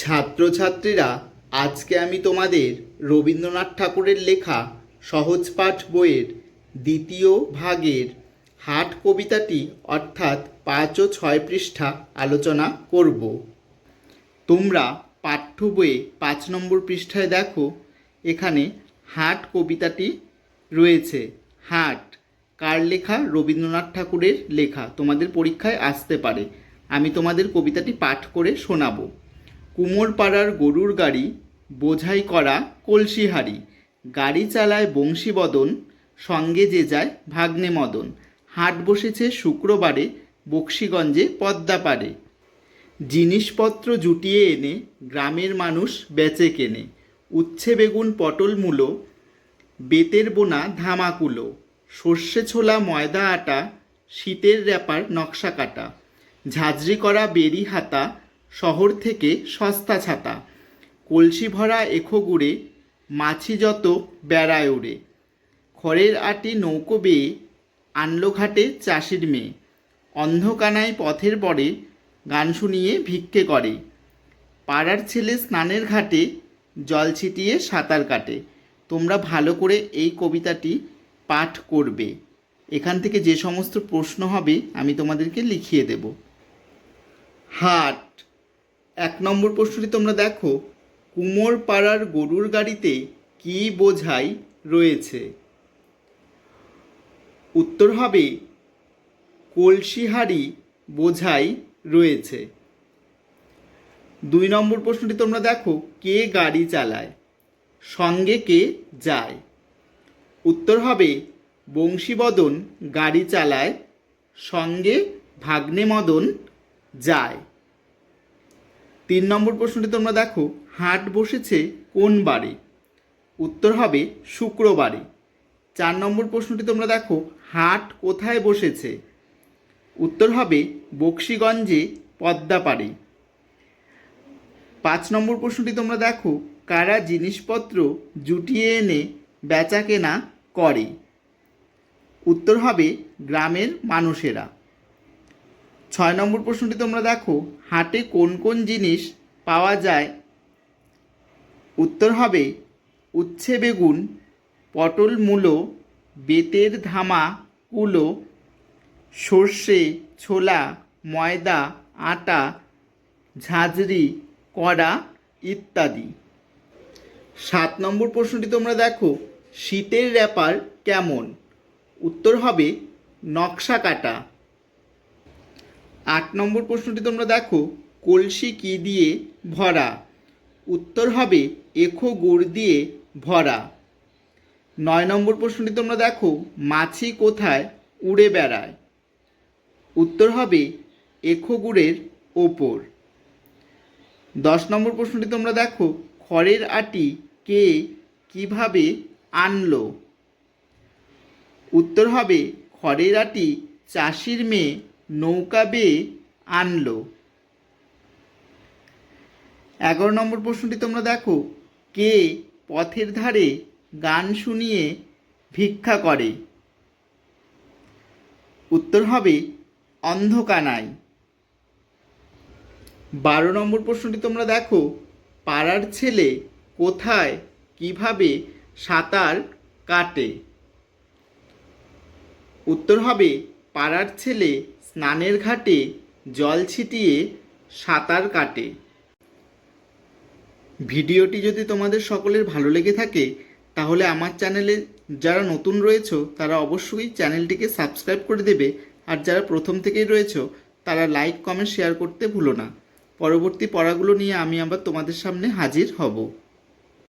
ছাত্রছাত্রীরা, আজকে আমি তোমাদের রবীন্দ্রনাথ ঠাকুরের লেখা সহজ পাঠ বইয়ের দ্বিতীয় ভাগের হাট কবিতাটি অর্থাৎ পাঁচ ও ছয় পৃষ্ঠা আলোচনা করব। তোমরা পাঠ্য বইয়ে পাঁচ নম্বর পৃষ্ঠায় দেখো, এখানে হাট কবিতাটি রয়েছে। হাট, কার লেখা? রবীন্দ্রনাথ ঠাকুরের লেখা। তোমাদের পরীক্ষায় আসতে পারে। আমি তোমাদের কবিতাটি পাঠ করে শোনাবো। কুমোরপাড়ার গরুর গাড়ি, বোঝাই করা কলসিহারি গাড়ি চালায় বংশীবদন, সঙ্গে যে যায় ভাগ্নে মদন হাট বসেছে শুক্রবারে, বক্সিগঞ্জে পদ্মাপাড়ে। জিনিসপত্র জুটিয়ে এনে গ্রামের মানুষ বেচে কেনে। উচ্ছে বেগুন, পটল মূলো, বেতের বোনা, ধামাকুলো। সর্ষে ছোলা, ময়দা, আটা, শীতের র্যাপার, নকশা কাটা। ঝাঁঝরি করা বেরি হাতা শহর থেকে সস্তা ছাতা, কলসি ভরা এখো গুড়ে মাছি যত বেড়ায় ওড়ে খড়ের আটি নৌকো বেয়ে আনলো ঘাটে চাষির মেয়ে। অন্ধকানায় পথের পরে গান শুনিয়ে ভিক্ষে করে। পাড়ার ছেলে স্নানের ঘাটে জল ছিটিয়ে সাঁতার কাটে। তোমরা ভালো করে এই কবিতাটি পাঠ করবে। এখান থেকে যে সমস্ত প্রশ্ন হবে আমি তোমাদেরকে লিখিয়ে দেব। হাট এক নম্বর প্রশ্নটি তোমরা দেখো, কুমোর পাড়ার গরুর গাড়িতে কি বোঝাই রয়েছে? উত্তর হবে, কলসিহারি বোঝাই রয়েছে। দুই নম্বর প্রশ্নটি তোমরা দেখো, কে গাড়ি চালায়? সঙ্গে কে যায়? উত্তর হবে, বংশীবদন গাড়ি চালায়, সঙ্গে ভাগ্নে মদন যায়। তিন নম্বর প্রশ্নটি তোমরা দেখো, হাট বসেছে কোন বারে উত্তর হবে শুক্রবারে চার নম্বর প্রশ্নটি তোমরা দেখো, হাট কোথায় বসেছে? উত্তর হবে বক্সিগঞ্জে পদ্মাপাড়ে। পাঁচ নম্বর প্রশ্নটি তোমরা দেখো, কারা জিনিসপত্র জুটিয়ে এনে বেচা কেনা করে? উত্তর হবে গ্রামের মানুষেরা। ছয় নম্বর প্রশ্নটি তোমরা দেখো, হাটে কোন কোন জিনিস পাওয়া যায়? উত্তর হবে, উচ্ছে বেগুন, পটল মূলো, বেতের ধামা, কুলো, সর্ষে, ছোলা, ময়দা, আটা, ঝাঁঝরি, কড়া ইত্যাদি। সাত নম্বর প্রশ্নটি তোমরা দেখো, শীতের র্যাপার কেমন? উত্তর হবে, নকশা কাটা। আট নম্বর প্রশ্নটি তোমরা দেখো, কলসি কি দিয়ে ভরা? উত্তর হবে, এখো গুড় দিয়ে ভরা। নয় নম্বর প্রশ্নটি তোমরা দেখো, মাছি কোথায়? উড়ে বেড়ায়। উত্তর হবে, এখো গুড়ের ওপর। দশ নম্বর প্রশ্নটি তোমরা দেখো, খড়ের আটি কে কীভাবে আনলো? উত্তর হবে, খড়ের আটি চাষির মেয়ে নৌকা বেয়ে আনলো। এগারো নম্বর প্রশ্নটি তোমরা দেখো। কে পথের ধারে গান শুনিয়ে ভিক্ষা করে? উত্তর হবে অন্ধকানায়। বারো নম্বর প্রশ্নটি তোমরা দেখো। পাড়ার ছেলে কোথায়, কীভাবে সাঁতার কাটে? উত্তর হবে পাড়ার ছেলে স্নানের ঘাটে জল ছিটিয়ে সাঁতার কাটে। ভিডিওটি যদি তোমাদের সকলের ভালো লেগে থাকে, তাহলে আমার চ্যানেলে যারা নতুন রয়েছে, তারা অবশ্যই চ্যানেলটিকে সাবস্ক্রাইব করে দেবে। আর যারা প্রথম থেকেই রয়েছে, তারা লাইক, কমেন্ট, শেয়ার করতে ভুলো না। পরবর্তী পড়াগুলো নিয়ে আমি আবার তোমাদের সামনে হাজির হব।